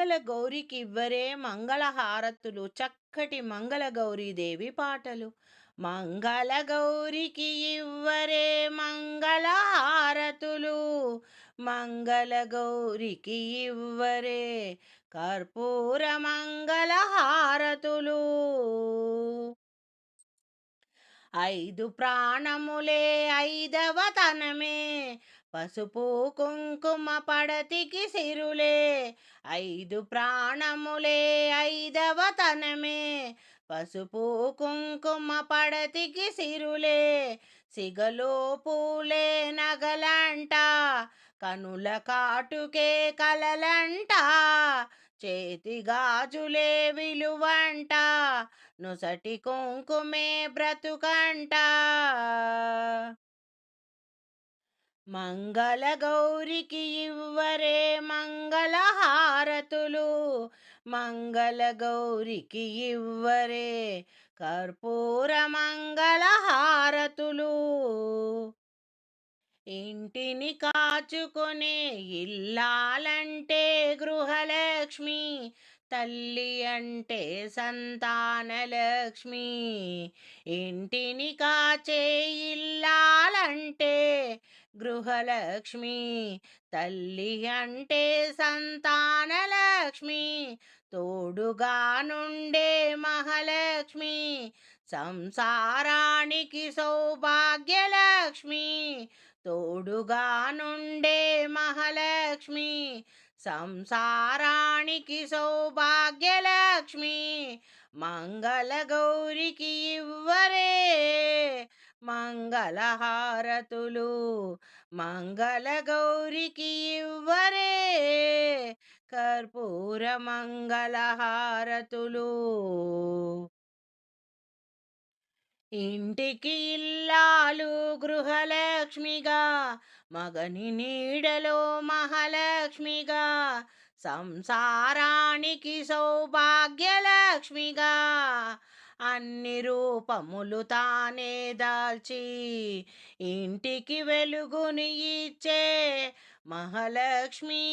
మంగళ గౌరికి ఇవ్వరే మంగళహారతులు చక్కటి మంగళ గౌరీదేవి పాటలు. మంగళ గౌరికి ఇవ్వరే మంగళహారతులు మంగళ గౌరికి ఇవ్వరే కర్పూర మంగళహారతులు. ఐదు ప్రాణములే ఐదవ తనమే పసుపు కుంకుమ పడతికి సిరులే ఐదు ప్రాణములే ఐదవ తనమే. పసుపు కుంకుమ పడతికి సిరులే సిగలో పూలే నగలంట కనుల కాటుకే కలలంట చేతి గాజులే విలువంట నొసటి కుంకుమే బ్రతుకంట. మంగళ గౌరికి ఇవ్వరే మంగళహారతులు. మంగళ గౌరికి ఇవ్వరే కర్పూర మంగళహారతులు. ఇంటిని కాచుకునే ఇల్లాలంటే గృహలక్ష్మి తల్లి అంటే సంతానలక్ష్మి. ఇంటిని కాచే ఇల్లాల గృహలక్ష్మి తల్లి అంటే సంతానలక్ష్మి తోడుగా నుండే మహాలక్ష్మి సంసారానికి సౌభాగ్యలక్ష్మి తోడుగా నుండే మహాలక్ష్మి సంసారానికి సౌభాగ్యలక్ష్మి మంగళ గౌరికి ఇవ్వరే మంగళహారతులు మంగళ గౌరికి ఇవ్వరే. కర్పూర మంగళహారతులు. ఇంటికి ఇల్లాలు గృహలక్ష్మిగా మగని నీడలో మహాలక్ష్మిగా సంసారానికి సౌభాగ్యలక్ష్మిగా. అన్ని రూపములు తానే దాల్చి ఇంటికి వెలుగుని ఇచ్చే మహాలక్ష్మి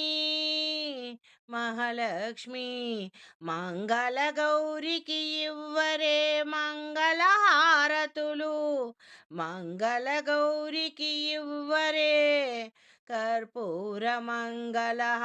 మహాలక్ష్మి మంగళ గౌరికి ఇవ్వరే మంగళహారతులు మంగళ గౌరికి ఇవ్వరే కర్పూర మంగళహారతులు.